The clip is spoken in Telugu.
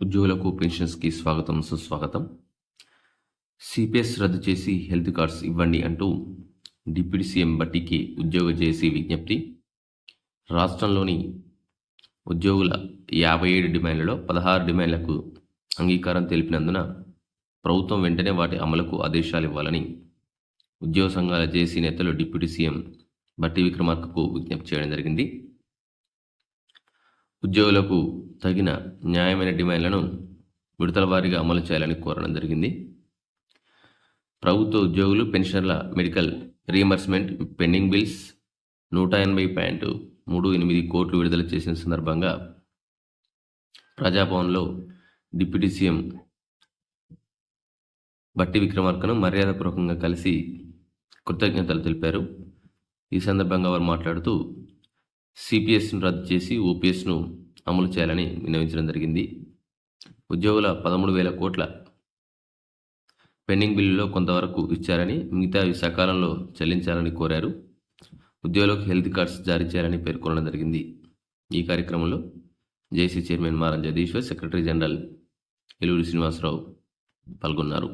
ఉద్యోగులకు పెన్షన్స్కి స్వాగతం సుస్వాగతం. సిపిఎస్ రద్దు చేసి హెల్త్ కార్డ్స్ ఇవ్వండి అంటూ డిప్యూటీ సీఎం బట్టికి ఉద్యోగ చేసి విజ్ఞప్తి. రాష్ట్రంలోని ఉద్యోగుల యాభై ఏడు డిమాండ్లలో పదహారు డిమాండ్లకు అంగీకారం తెలిపినందున ప్రభుత్వం వెంటనే వాటి అమలుకు ఆదేశాలు ఇవ్వాలని ఉద్యోగ సంఘాల జేసీ నేతలు డిప్యూటీ సీఎం బట్టి విక్రమార్కకు విజ్ఞప్తి చేయడం జరిగింది. ఉద్యోగులకు తగిన న్యాయమైన డిమాండ్లను విడతల వారీగా అమలు చేయాలని కోరడం జరిగింది. ప్రభుత్వ ఉద్యోగులు పెన్షన్ల మెడికల్ రీఎంబర్స్మెంట్ పెండింగ్ బిల్స్ నూట ఎనభై పాయింట్ మూడు ఎనిమిది కోట్లు విడుదల చేసిన సందర్భంగా ప్రజాభవన్లో డిప్యూటీ సీఎం బట్టి విక్రమార్కను మర్యాదపూర్వకంగా కలిసి కృతజ్ఞతలు తెలిపారు. ఈ సందర్భంగా వారు మాట్లాడుతూ సిపిఎస్ను రద్దు చేసి ఓపీఎస్ను అమలు చేయాలని విన్నవించడం జరిగింది. ఉద్యోగుల పదమూడు వేల కోట్ల పెండింగ్ బిల్లులో కొంతవరకు ఇచ్చారని మిగతావి సకాలంలో చెల్లించాలని కోరారు. ఉద్యోగులకు హెల్త్ కార్డ్స్ జారీ చేయాలని పేర్కొనడం జరిగింది. ఈ కార్యక్రమంలో JC chairman Maram Jagadishwar secretary general Eluri Srinivasa Rao పాల్గొన్నారు.